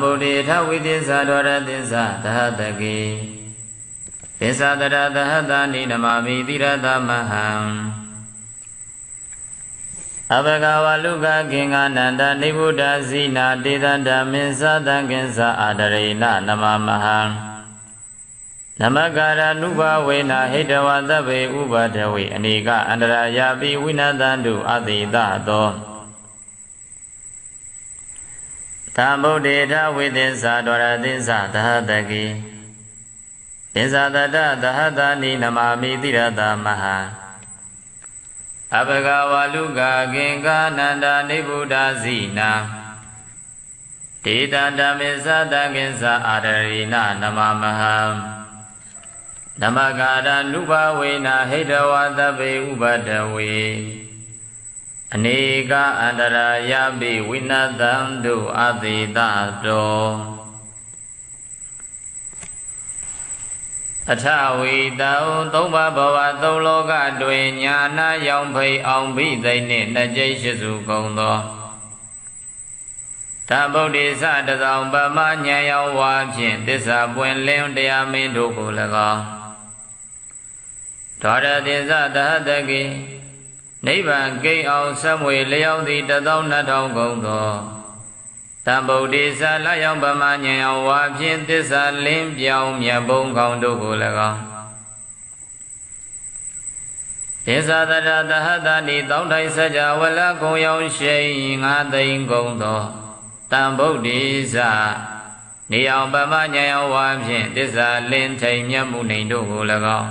ဗုဒ္ဓေထဝိသစ္စာဒဝရသစ္စာသဟတကေသစ္စာတရသဟတာနိနမမိတိရသမဟံအဘဂဝလုကကိင်္ဂနန္တနိဗ္ဗုဒ္ဓဇိနာတေတန္တမင်းသတံကင်္စာအာဒရိဏနမမဟံနမကာရနုဘဝေနဟိတဝသဗ္ဗေဥပဒဝေအနိကအန္တရာယာပိဝိနတံတုအတိတသော သမုဒ္ဒေထဝိသစ္စာဒဝရသစ္စာသဟတကိသစ္စာတတသဟတာနိနမမိတိရတမဟံအဘဂဝလုကကိင်္ဂနန္ဒနိဗ္ဗုဒ္ဓဇိနာဒေတန္တမေသတံကင်္စာအာရရိဏနမမဟံနမကာရနုဘဝေနဟိတဝသဗ္ဗေဥပဒဝေ အနေကအန္တရာယပိဝိနတံတုအတိတတောအထဝီတောသုံးပါးဘဝသုံးလောကတွင်ညာနာရောင်ဖိအောင်ဘိသိနှင့်နှစ်ကျိတ်ရှိစုကုန်သောသဗုဒ္ဓေသတသောပမညာယောဝါဖြင့်သစ္စာပွင့်လင်းတရားမင်းတို့ကို၎င်းဒေါရတိသသဟတကိ နိဗ္ဗာန်ကိန်းအောင်ဆက်မွေလျောက်သည်တသောနှစ်ထောင်ကုန်သောတံဗုဒ္ဓေသလယောင်ပမဉဏ်အောင်ဝါဖြင့်သစ္စာလင်းပြောင်းမြတ်ဘုံကောင်းတို့ကို၎င်းသစ္စာတရတဟတနိတောင်းထိုင်စကြဝလကုံရောက်ရှိငါသိင်ကုန်သောတံဗုဒ္ဓေသနေအောင်ပမဉဏ်အောင်ဝါဖြင့်သစ္စာလင်းထိန်မြတ်မှုနေတို့ကို၎င်း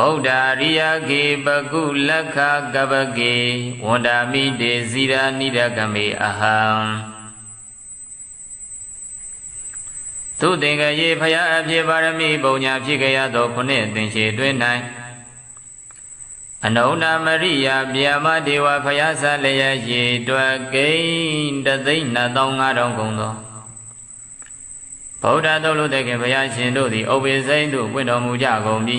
ဗုဒ္ဓရိယကေပကုလက္ခကပကေဝန္ဒာမိတေဇိရာနိဒကမေအဟံသူသင်္ကရေဖယားအဖြစ်ပါရမီပုံညာဖြစ်ကြရသောခုနှစ်သင်္ချေတွင်၌အနုဏမရိယဗျာမဒေဝဖယားဆလျက်ရေတွက်ကိန်းတသိန်း2500ကုန်သောဗုဒ္ဓတုလို့တဲ့ခင်ဘုရားရှင်တို့သည်ဥပ္ပေစိမ့်တို့ပွင့်တော်မူကြကုန်ပြီ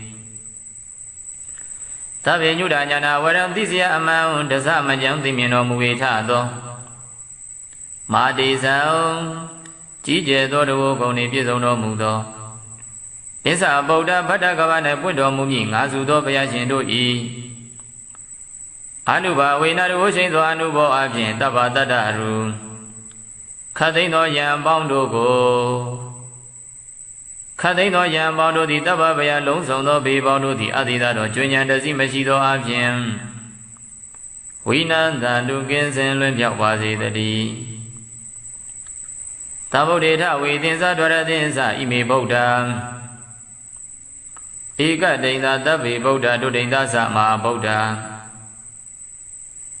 သဗ္ဗညုဒညာနာဝရံသိစရာအမှန်တစမကြံသိမြင်တော်မူ၏ထသောမာတိဇံကြီးကျယ်သောတဝဂုံနှင့်ပြည့်စုံတော်မူသောဣစ္ဆာဗုဒ္ဓဗတ္တကဗနှင့်ပွင့်တော်မူမည်ငါစုသောဘုရားရှင်တို့၏အနုဘာဝေနတဝရှိန်သောအနုဘောအဖြင့်တပ္ပတတ္တရူခတ်သိမ်းသောယံပေါင်းတို့ကို ခတ်သိမ်းသောယံပေါင်းတို့သည်တပ္ပဗယလုံးစုံသောဘေပေါင်းတို့သည်အတိသာတော်ကျွဉ္ဉံတစီမရှိသောအဖြင့်ဝိနန္တတုကင်းစင်လွင်ပြောက်ပါစေတည်းသဗ္ဗုဒ္ဓေထဝေသင်္ဇဒွရသင်္ဇဣမေဗုဒ္ဓံဧကတိန်သာတဗ္ဗေဗုဒ္ဓဒုတိန်သာသမဟာဗုဒ္ဓ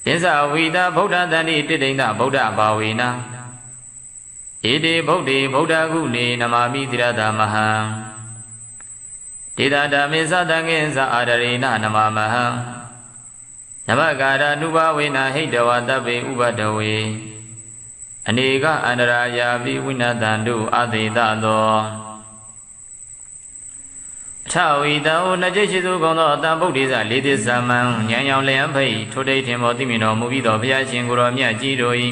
သင်္ဇဝိတာဗုဒ္ဓတန်တိတိတိန်သာဗုဒ္ဓဘာဝေန ဧတေဗုဒ္ဓေဗုဒ္ဓကုနေနမာမိတိရတာမဟံဒေတာဓမ္မေသတံငေသအာရရေနနမမဟံနမကာရနုဘဝေနဟိတဝတဗ္ဗေဥပဒဝေအနေကအန္တရာယာပိဝိနတံတို့အသေတသောထဝီတံနှကျိရှိသူကုန်သောအတံဗုဒ္ဓိဇလေးသစ္စာမံဉာဏ်ရောင်လျံဖိတ်ထိုတိတ်ထင်ပေါ်သိမြင်တော်မူပြီးသောဘုရားရှင်ကိုယ်တော်မြတ်ကြီးတို့၏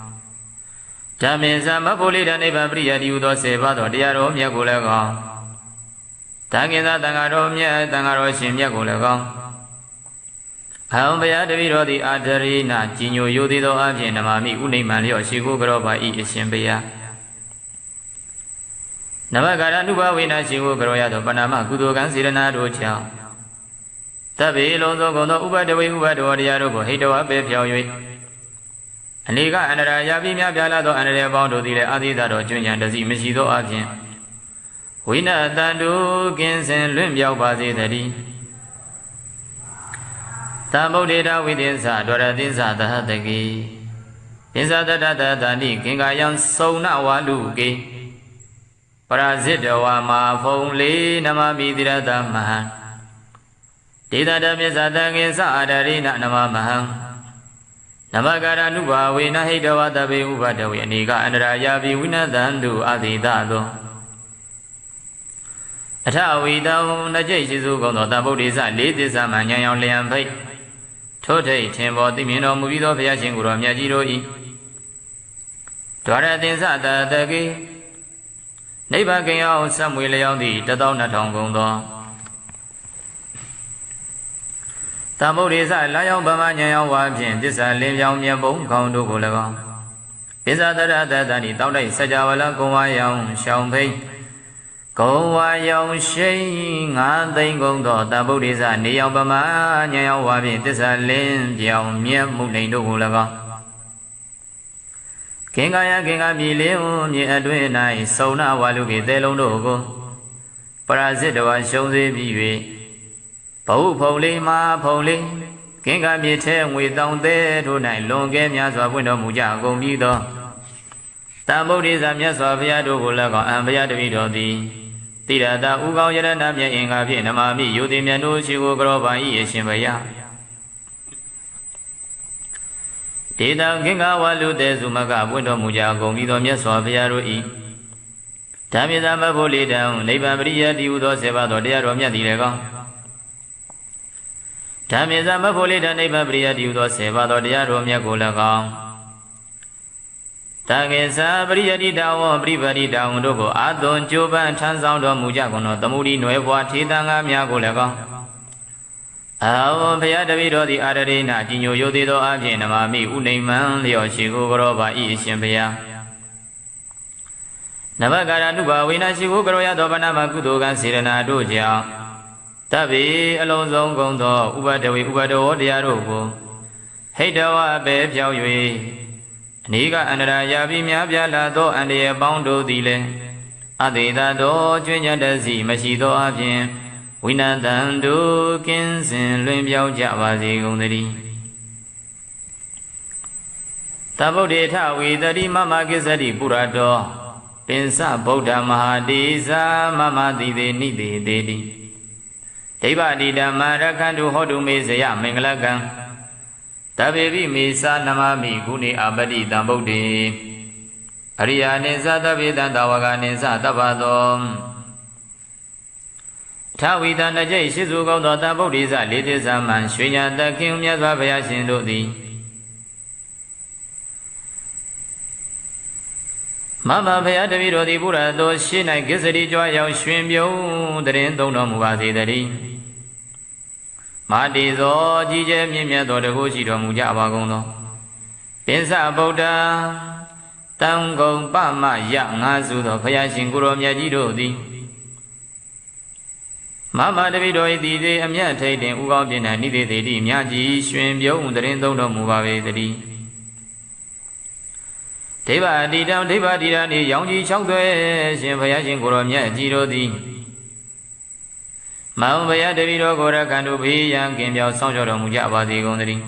ဓမ္မင်ဇမဖို့လေးတနိဗ္ဗာန်ပရိယတိဟုသောဆေပါသောတရားတော်မြတ်ကိုလည်းကောင်းတန်ခင်္စတန်ဃာတော်မြတ်တန်ဃာတော်ရှင်မြတ်ကိုလည်းကောင်းအဟံဘုရားတပည့်တော်သည်အာဒရိနာကြီးညိုယိုသေးသောအဖြစ်နမမိဥနိမံလျော့ရှိခိုးကြောပါဤအရှင်ဘုရားနမကာရနုဘဝေနရှိဝကရောရသောပဏာမကုသိုလ်ကံစေရနာတို့ကြောင့်တဗ္ဗေလုံးသောကုံသောဥပဒဝေဥပဒေဝတရားတို့ကိုဟိတဝပေဖြောင်း၍ အနေကအန္တရာယာပိများပြားလာသောအန္တရာယ်ပေါင်းတို့သည်လည်းအာသီသတော်ကျွဉ္ဉံတစီမရှိသောအပြင်ဝိနတန်တုကင်းစင်လွင့်ပြောက်ပါစေတည်းတံဗုဒ္ဓေတဝိသင်္ဇဒွရသင်္ဇသဟတကေသင်္ဇတတတတဏိကင်္ကာယံစုံနဝါလူကေပရာဇိတဝါမာဖုံလေးနမမိတိရတမဟံဒေသတမြစ္ဆာတံကိသအာဒရိနနမမဟံ နမကာရနုဘာဝေနဟိတဝတဘေဥပတဝေအနိကအန္တရာယာပိဝိနသန္တုအတိတသောအထဝီတံနကြိတ်ရှိစုကုန်သောတဗုဒ္ဓိစလေးသစ္စာမှညံရောင်လျံဖိတ်ထို့ထိတ်ထင်ပေါ်သိမြင်တော်မူပြီးသောဘုရားရှင်ကိုယ်တော်မြတ်ကြီးတို့၏ဒွါရသင်္စတတကေနိဗ္ဗာန်ကင်အောင်ဆက်မွေလျောင်းသည့်တသောနှစ်ထောင်ကုန်သော တမုဒ္ဒေသလာယောင်ဗမညံယောင်ဝါဖြင့်သစ္စာလင်းပြောင်းမြတ်ပုံခေါင်းတို့ကို၎င်းပစ္ဆတရတတဏီတောက်တိုက်စကြဝဠာကုံဝါယောင်ရှောင်းဖိတ်ကုံဝါယောင်ရှိန်ငါသိမ့်ကုန်သောတဗုဒ္ဓေသနေယောင်ပမညံယောင်ဝါဖြင့်သစ္စာလင်းပြောင်းမြတ်မှုနေတို့ကို၎င်းခင်္ကာယခင်္ကာမြေလင်းမြေအတွင်း၌စုံနာဝါလူကေသဲလုံးတို့ကိုပရာဇစ်တဝါရှုံးစေပြီး၍ ဘဝဖုံလေးမာဖုံလေးကင်္ဂမြေထဲငွေတောင်သေးထို့၌လွန်ကဲများစွာပွင့်တော်မူကြကုန်ပြီးသောတံဗုဒ္ဓေဇာမြတ်စွာဘုရားတို့ကိုလည်းကောအံဘုရားတပည့်တော်သည်တိရတာဥကောင်းယရဏမြတ်အင်္ဂါဖြင့်နမမိယုတိမြတ်တို့ရှိကိုကြောပါ၏အရှင်ဘုရားဒေတံခင်္ဂဝါလူတေစုမကပွင့်တော်မူကြကုန်ပြီးသောမြတ်စွာဘုရားတို့၏ဓမ္မသမဘုလိတံနိဗ္ဗာန်ပရိယတိဟုသောဆေပါတော်တရားတော်မြတ်သည်လည်းကောင်း ဓမ္မေသမဖို့လေးတနိဗ္ဗာန်ပရိယတိဟုသောဆေပါတော်တရားတော်မြတ်ကို၎င်းတကေသာပရိယတိတာဝပရိပတိတာဝတို့ကိုအာသွန်ကြိုးပမ်းထမ်းဆောင်တော်မူကြကုန်သောသမုဒိနွယ်ဘွားထေတံငါများကို၎င်းအာဝဘုရားတပည့်တော်သည်အာရရိနာကြီးညိုယုသေးသောအပြင်နမမိဥနေမံလျော်ရှိကိုကြောပါဤအရှင်ဘုရားနဘကာရနုဘာဝေနရှိကိုကြောရသောဗနာမကုသိုလ်ကံစေရနာတို့ကြောင့် တဗ္ဗေအလုံးစုံကုန်သောဥပဒဝေဥပဒဝတရားတို့ကိုဟိတဝပဲဖြောင်း၍အနိကအန္တရာယာပြီးများပြားလာသောအန္တရာယ်ပေါင်းတို့သည်လည်းအတေသာသောကျွညတစီမရှိသောအပြင်ဝိနတံတို့ကင်းစင်လွင်ပြောင်းကြပါစေကုန်သတည်းတဗုဒ္ဓေထဝေတတိမမကိစ္စတိပုရတောပင်စဗုဒ္ဓမဟာတိဇာမမတိတေနိတေတေတိ ဒိဗ္ဗတိဓမ္မရခန္တုဟောတုမေဇယမင်္ဂလကံတဗေပိမေသာနမမိကုဏေအပတိတံဗုဒ္ဓေအရိယာနိသတဗေတံတဝကနိသတဗ္ဗသောထဝီတနကြိတ်ရှိစုကောင်းသောတဗုဒ္ဓိသလေးသစ္စာမှန်ရွှေညာတခင်မြတ်စွာဘုရားရှင်တို့သည် မမဘုရားတပည့်တော်သည်ဘုရားတော်ရှင်း၌ကိစ္စရိကြွားရောက်ရွှင်ပြုံးတရင်သုံးတော်မူပါစေတည်းမာတိသောကြီးကျယ်မြင့်မြတ်သောတကုရှိတော်မူကြပါကုန်သောပင်စဗုဒ္ဓတံကုံပမယငါစုသောဘုရားရှင်ကိုရောမြတ်ကြီးတို့သည်မမတပိတော်ဤသည်သည်အမြတ်ထိတ်တင်ဥကောင်းပြင်း၌နိသေတိမြတ်ကြီးရွှင်ပြုံးတရင်သုံးတော်မူပါပေတည်း ဒိဗ္ဗတိတံဒိဗ္ဗတိရနေရောင်ကြီး၆သွဲရှင်ဘုရားရှင်ကိုရောမြတ်ကြီးတို့သည်မောင်ဘုရားတပည့်တော်ကိုရခန္တုဖေးရန်ကင်ပြောင်းဆောင်ကြောတော်မူကြပါစေကုန်သတည်း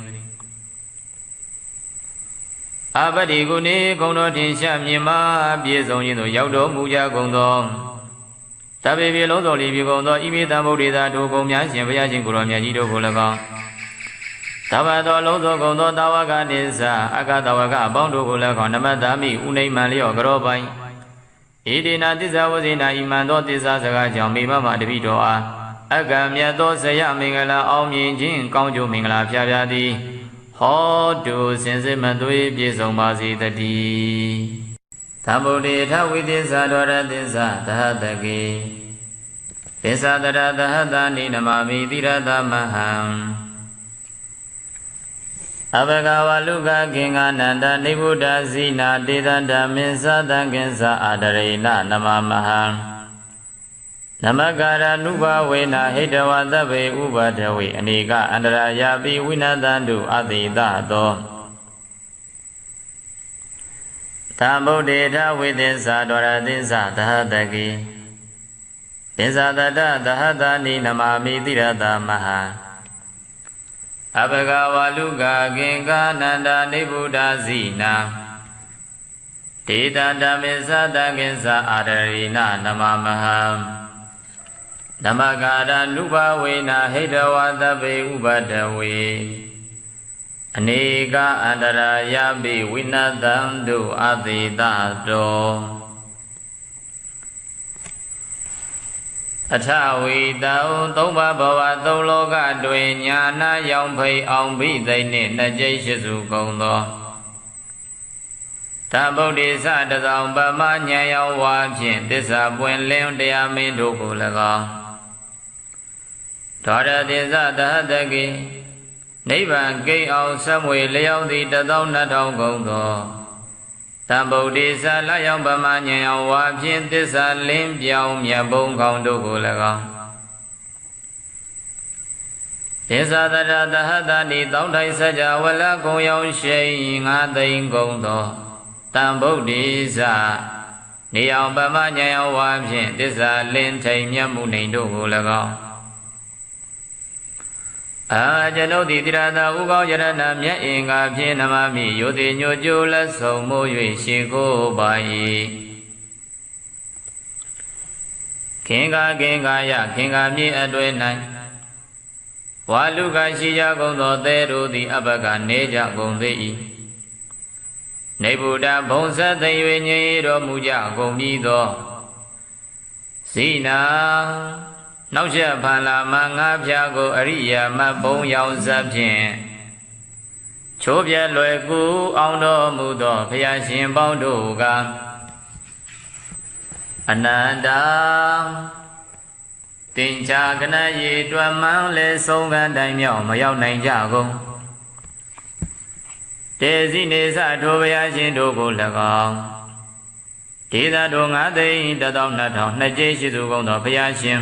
အပတိကုနေကုံတော်ထင်ရှားမြင်မာပြည့်စုံခြင်းသို့ရောက်တော်မူကြကုန်သောတပေပြေလုံးစုံလီပြေကုန်သောဤမိတံဗုဒ္ဓေသာတို့ကုံများရှင်ဘုရားရှင်ကိုရောမြတ်ကြီးတို့ကို၎င်း သဗ္ဗသောလုံးစုံကုန်သောတာဝကနိစ္စအကတဝကအပေါင်းတို့ကို၎င်းနမတ္တမိဥနိမံလျော့ကြောပိုင်ဣတိနာသစ္စာဝဇိနာဤမှန်သောသစ္စာစကားကြောင့်မိမမတပိတော်အားအကံမြတ်သောဇယမင်္ဂလာအောင်မြင်ခြင်းကောင်းကျိုးမင်္ဂလာဖျားဖျားသည်ဟောတုစင်စစ်မသွေးပြည့်စုံပါစေတည်းသမ္ဗုဒ္ဓေထဝိသစ္စာတော်ရသစ္စာသဟတကေသစ္စာတရသဟတနိနမမိတိရသမဟံ အဘဂဝလုကကင်္ဂနန္တနိဗ္ဗုဒ္ဓဇိနာတေတံဓမ္မေသတံကင်္စာအာဒရိဏနမမဟံနမကာရနုဘဝေနဟိတဝသဗ္ဗေဥပဒဝေအနိကအန္တရာယာပိဝိနတံတုအတိတသောသမုဒ္ဒေထဝိသစ္စာဒရသစ္စာသဟတကိသစ္စာတတသဟတနိနမမိတိရတမဟာ အဘဂဝါလူကကင်္ကာနန္ဒာနိဗ္ဗုဒ္ဓဇိနာဒေတာဓမ္မေသတကိစ္စအာရရိနနမမဟံဓမ္မကာရနုဘဝေနာဟိတဝသဗ္ဗေဥပဒဝေအနေကအန္တရာယပိဝိနတံတုအတိတတော အထဝီတောသုံးပါးဘဝသုံးလောကတွင်ညာနာရောင်ဖိတ်အောင်ပိသိမ့်နှင့်နှစ်ကျိတ်ရှိစုကုန်သောသဗုဒ္ဓိသတသောပမဉာဏ်ရောင်ဝါဖြင့်တစ္ဆာပွင့်လင်းတရားမင်းတို့ကို၎င်းဒေါရတိသသဟတကိနိဗ္ဗာန်ကိန်းအောင်ဆက်မွေလျောက်သည့်တသောနှစ်ထောင်ကုန်သောတံ ဗုဒ္ဓိသလယောင်ပမဉာဏ်ရောင်ဝါဖြင့်တစ္ဆာလင်းပြောင်းမြတ်ဘုံခေါင်တို့ကို၎င်းဒေသတရတဟတနိတောင်းထိုင်စကြဝလကုံရောင်ရှိန်ငါသိမ့်ကုန်သောတံဗုဒ္ဓိသနေအောင်ပမဉာဏ်ရောင်ဝါဖြင့်တစ္ဆာလင်းထိန်မြတ်မှုနေတို့ကို၎င်း အာကျွန်ုပ်သည်တိရသာဥကောင်းယရဏမြတ်အင်္ဂါဖြင့်နမမိယောတိညိုကျိုးလက်ဆုံးမိုး၍ရှိကိုပါ၏ခင်္ကာခင်္ကာယခင်္ကာမြေအတွေ့၌ဝါလူကရှိကြကုန်သောသဲတို့သည်အဘကနေကြကုန်သေး၏နေဗုဒ္ဓဘုံဆက်သိ၍ငြိမ်တော်မူကြကုန်ပြီသောဇိနာ နောက်ချက်ဖန်လာမငါးဖြာကိုအရိယာမဘုံရောင်စပ်ဖြင့်ချိုးပြဲလွယ်ကူအောင်တော်မူသောဘုရားရှင်ပေါင်းတို့ကအနန္တတင်ချာကနရေတွမ်းမှန်းလဲဆုံးကတိုင်းမြောက်မရောက်နိုင်ကြကုန်တေစီနေသထိုဘုရားရှင်တို့ကို၎င်းဒေသတို့ငါသိန်းတသောနှစ်ထောင်နှစ်ကျိရှိသူကုန်သောဘုရားရှင်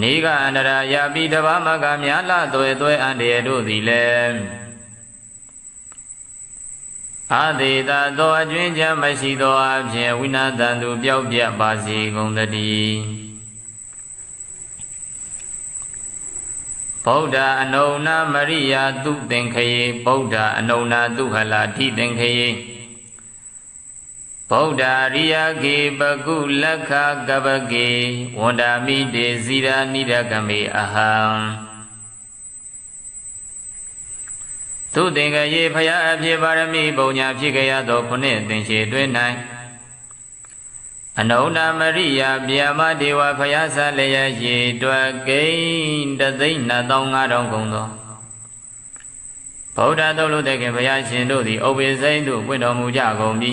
နေကအန္တရာယာပိတဘာမကမြာလသွဲသွဲအန္တရတို့သည်လည်းအာသေတာသောအကျွင်းချမ်းမရှိသောအဖြစ်ဝိနာတန်သူပျောက်ပြတ်ပါစေကုန်သတည်းဗုဒ္ဓအနုဏမရိယာသူသင်္ခယေဗုဒ္ဓအနုဏသူဟလာထိသင်္ခယေ ဗုဒ္ဓရိယကေပကုလက္ခကပကေဝန္ဒာမိတေဇီရာနိဒကမေအဟံသူသင်္ကရေဖရာအဖြစ်ပါရမီပုံညာဖြစ်ကြရသောခုနှစ်သင်္ချေတွင်၌အနုဏမရိယဗျာမဒေဝဖရာဆလျက်ရေတွက်ကိန်းတသိန်း2500ကုန်သောဗုဒ္ဓသုလို့တဲ့ခင်ဘုရားရှင်တို့သည်ဥပ္ပေစိမ့်သို့ပွင့်တော်မူကြကုန်ပြီ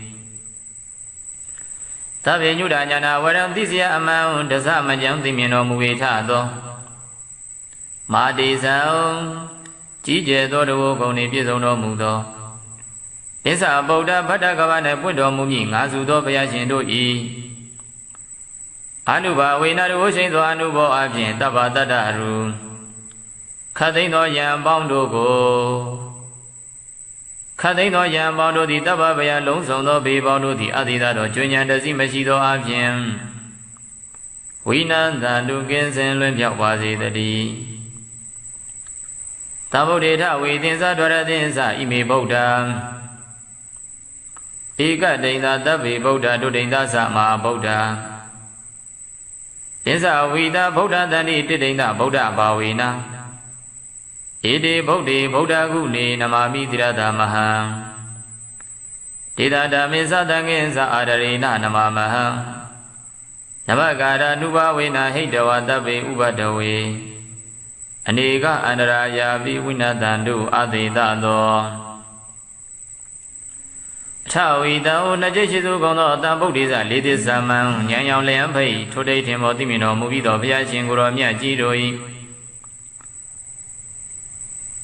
သဗ္ဗညုဒညာနာဝရံသိစယအမှန်တစမကြံသိမြင်တော်မူ၏ထသောမာတိဇံကြီးကျယ်သောတဝဂုံနှင့်ပြည့်စုံတော်မူသောဣစ္ဆဗုဒ္ဓဗတ္တကဗနှင့်ပွင့်တော်မူမည်ငါစုသောဘုရားရှင်တို့၏အနုဘာဝေနတဝရှိန်သောအနုဘောအဖြင့်တပ္ပတတ္တရူခတ်သိမ်းသောယံပေါင်းတို့ကို ခတ်သိမ်းသောယံပေါင်းတို့သည်တပ္ပဗယလုံးစုံသောဘေပေါင်းတို့သည်အတိသာသောကျွဉ္ဉံတစီမရှိသောအဖြင့်ဝိနန္တတုကင်းစင်လွင်ပြောက်ပါစေတည်းသဗ္ဗုဒ္ဓေထဝေသင်္သဒွရသင်္သဣမေဗုဒ္ဓံဧကတိန်သာတဗ္ဗေဗုဒ္ဓဒုတိန်သာသမဟာဗုဒ္ဓသစ္စာဝိတာဗုဒ္ဓတန်တိတိတိန်သာဗုဒ္ဓဘာဝေနာ ဧတေဗုဒ္ဓေဗုဒ္ဓကုနေနမာမိတိရတာမဟံဒေတာဓမ္မေသတံငိသအာရရေနနမမဟံနမကာရနုဘဝေနဟိတဝတဗ္ဗေဥပဒဝေအနေကအန္တရာယာပိဝိနတံတို့အသေတသောထဝီတောနကြိရှိသူကောင်းသောအတံဗုဒ္ဓိဇလေးသစ္စာမံဉာဏ်ရောင်လျံဖိတ်ထိုတိတ်ထင်ပေါ်သိမြင်တော်မူပြီးသောဘုရားရှင်ကိုယ်တော်မြတ်ကြီးတို့၏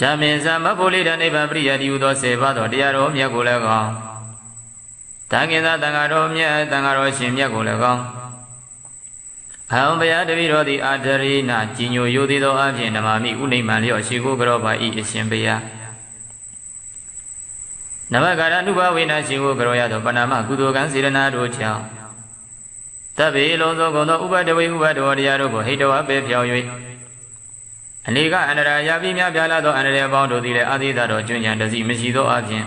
ဓမ္မင်သမဖို့လေးတနိဗ္ဗာန်ပရိယတိဟုသောဆေပါသောတရားတော်မြတ်ကိုလည်းကောင်းတန်ခင်္စတန်ဃာတော်မြတ်တန်ဃာတော်ရှင်မြတ်ကိုလည်းကောင်းအဟံဘုရားတပည့်တော်သည်အာတရိနာကြီးညိုယိုသည်သောအဖြစ်နမမိဥနိမံလျော့ရှိကိုကြောပါဤအရှင်ဘုရားနမကာရအနုဘဝေနရှင်ကိုကြောရသောပဏာမကုသိုလ်ကံစေရနာတို့ကြောင့်တဗ္ဗေလုံးသောကုံသောဥပဒဝေဥပဒေဝတရားတို့ကိုဟိတဝပေဖြောင်း၍ အနေကအန္တရာယာပိများပြားလာသောအန္တရာယ်ပေါင်းတို့သည်လည်းအာသီသတော်ကျွဉ္ဉံတစီမရှိသောအပြင်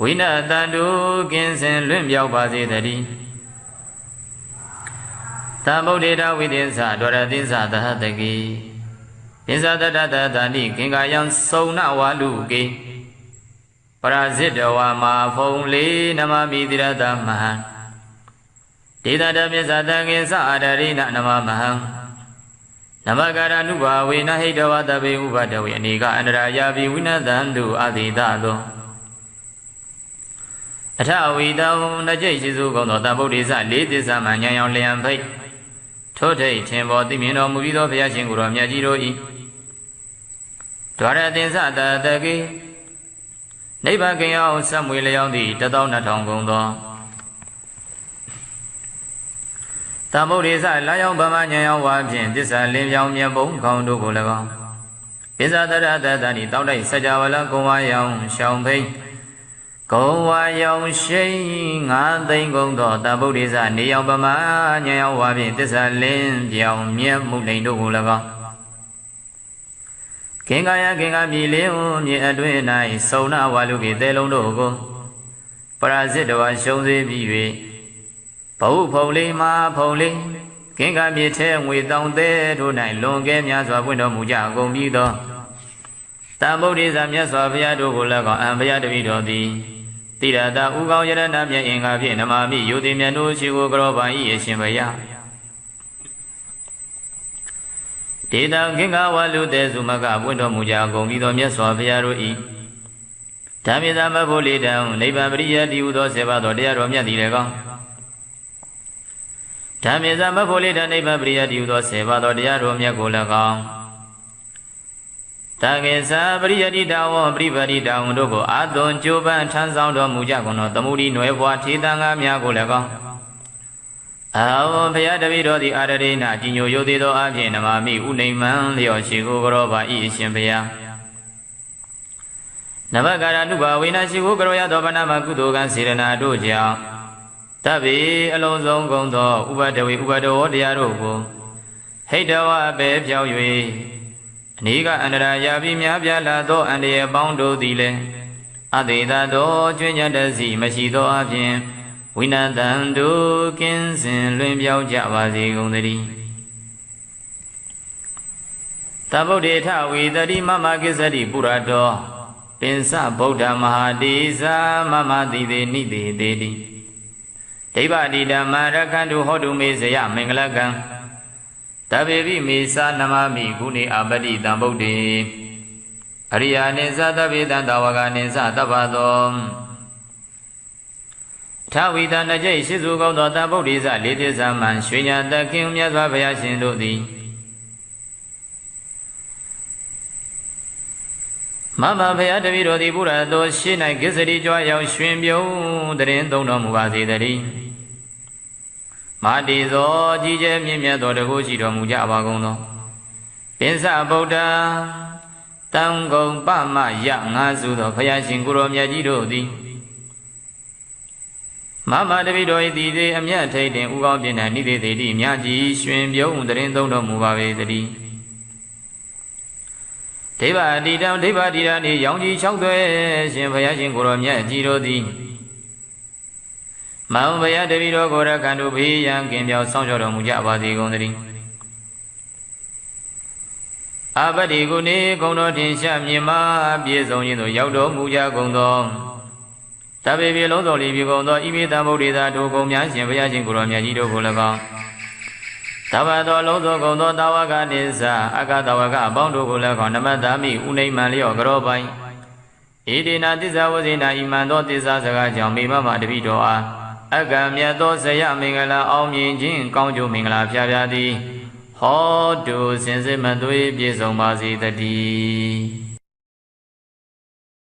ဝိနတန်တုကင်းစင်လွင့်ပြောက်ပါစေတည်းသံဗုဒ္ဓေတဝိသင်္သဒရသင်္သသဟတကိပင်္စတတတတဏိကင်္ကာယံစုံနဝါလူကေပရာဇိတဝါမာဖုံလေးနမမိတိရတမဟံဒေသတမြစ္ဆတံငင်္စအာဒရိနနမမဟံ နမကာရနုဘာဝေနဟိတဝတပေဥပဒဝေအနေကအန္တရာယာပိဝိနသံတုအတိတသောအထဝီတောနကြိတ်ရှိစုကုန်သောတဗုဒ္ဓိစလေးသစ္စာမှဉာဏ်ရောင်လျံဖိတ်ထို့ထိတ်ထင်ပေါ်သိမြင်တော်မူပြီးသောဘုရားရှင်ကိုယ်တော်မြတ်ကြီးတို့၏ဒွါရသင်္စတတကေနိဗ္ဗာန်ကင်အောင်ဆက်မွေလျောင်းသည့်တသောနှစ်ထောင်ကုန်သော တမုဒ္ဒေသလာယောင်ဗမညံယောင်ဝါဖြင့်တစ္ဆာလင်းပြောင်းမြတ်ပုံခေါင်းတို့ကို၎င်းပိဇာတရတတဏိတောက်တိုက်စကြဝဠာကုံဝါယောင်ရှောင်းဖိတ်ကုံဝါယောင်ရှိန်ငါသိမ့်ကုန်သောတဗုဒ္ဓေသနေယောင်ပမညံယောင်ဝါဖြင့်တစ္ဆာလင်းပြောင်းမြတ်မှုလိန်တို့ကို၎င်းခင်္ကာယခင်္ကာမြေလေးဟုမြေအတွင်း၌စုံနာဝါလူကေတဲလုံးတို့ကိုပရာဇစ်တော်ရှုံးစေပြီး၍ ဘဝဖုံလေးမာဖုံလေးခင်္ကာမြေထဲငွေတောင်သေးတို့၌လွန်ကဲများစွာပွင့်တော်မူကြကုန်ပြီးသောတံဗုဒ္ဓေဇာမြတ်စွာဘုရားတို့ကိုလည်းကောင်းအံဘုရားတပည့်တော်သည်တိရတာဥကောင်းယရဏမြတ်အင်္ဂါဖြင့်နမာမိယုတိမြတ်တို့ရှိကိုကြောပါ၏အရှင်ဘုရားဒေတံခင်္ဃဝလူတေစုမကပွင့်တော်မူကြကုန်ပြီးသောမြတ်စွာဘုရားတို့၏ဓမ္မေသမဘုလိတံနိဗ္ဗာန်ပရိယတိဟုသောဆေပါတော်တရားတော်မြတ်သည်လည်းကောင်း ဓမ္မေသမဘုလိတံနိဗ္ဗာန်ပရိယတိဟုသောဆေပါတော်တရားတော်မြတ်ကိုလည်းကောင်းတကေသပရိယတိတဝံပရိပတိတဝံတို့ကိုအာသွန်ကြိုးပမ်းထမ်းဆောင်တော်မူကြကုန်သောသမုဒိနွယ်ဘွားထေတံငါများကိုလည်းကောင်းအာဝံဘုရားတပည့်တော်သည်အာရရိနာကြီးညိုယုသေးသောအဖြစ်နမမိဥနိမံလျော်ရှိကိုကရောပါဤအရှင်ဘုရားနဘကာရနုဘဝိနာရှိကိုကရောရသောဗနာမကုသိုလ်ကံစေရနာတို့ကြောင့် တဗ္ဗေအလုံးစုံကုန်သောဥပဒဝေဥပဒဝတရားတို့ကိုဟိတဝအပေဖြောက်၍အနိကအန္တရာယာပြီးများပြားလာသောအန္တရာယ်ပေါင်းတို့သည်လည်းအတေသာသောကျွင်းညတစီမရှိသောအပြင်ဝိနတံတို့ကင်းစင်လွင်ပြောင်းကြပါစေကုန်သတည်းတဗုဒ္ဓေထဝေတတိမမကိစ္စတိပုရတောပင်စဗုဒ္ဓမဟာတိဇာမမတိတေနိတေတေတိ ဒိဗ္ဗတိဓမ္မရခန္တုဟောတုမေဇယမင်္ဂလကံတဗေပိမေသာနမမိကုဏေအပတိတံဗုဒ္ဓေအရိယာနိသတဗေတံတဝကနိသတဗ္ဗသောထဝီတနကြိတ်ရှိစုကောင်းသောတဗုဒ္ဓိစလေးတိသမံရွှေညာတခင်မြတ်စွာဘုရားရှင်တို့သည် မမဘုရားတပည့်တော်သည်ဘုရားတော်ရှေ့၌ကိစ္စရီကြွားရောက်ရွှင်ပြုံးတရင်သုံးတော်မူပါစေတည်းမာတိသောကြီးကျယ်မြင့်မြတ်သောတကုရှိတော်မူကြပါကုန်သောပင်စဗုဒ္ဓတံကုံပမယငါစုသောဘုရားရှင်ကိုရောမြတ်ကြီးတို့သည်မမတပိတော်ဤသည်သေးအမြတ်ထိတ်တင်ဥကောင်းပြင်း၌နိသေသေးတိမြတ်ကြီးရွှင်ပြုံးတရင်သုံးတော်မူပါပေတည်း ဒိဗ္ဗတိတံဒိဗ္ဗတိရနေရောင်ကြီး၆သွဲရှင်ဘုရားရှင်ကိုရောမြတ်ကြီးတို့သည်မောင်ဘုရားတပိတော်ကိုရခန္တုဖေးရန်ကင်ပြောင်းဆောင်ကြောတော်မူကြပါစေကုန်သတည်းအပတိကုနေကုံတော်ထင်ရှားမြင်မာပြည့်စုံခြင်းသို့ရောက်တော်မူကြကုန်သောတပေပြေလုံးစုံလီပြေကုန်သောဤမိတံဗုဒ္ဓေသာဒုကုံများရှင်ဘုရားရှင်ကိုရောမြတ်ကြီးတို့ကို၎င်း တဘသောလုံးစုံကုန်သောတာဝကနိစ္စအကတဝကအပေါင်းတို့ကို၎င်းနမတ္တမိဥနိမံလျော့ကြောပိုင်ဣတိနာသစ္စာဝဇိနာဤမှန်သောသစ္စာစကားကြောင့်မိမမတပိတော်အားအကံမြတ်သောဇယမင်္ဂလာအောင်မြင်ခြင်းကောင်းကျိုးမင်္ဂလာဖျားဖျားသည်ဟောတုစင်စစ်မသွေးပြည့်စုံပါစေတည်း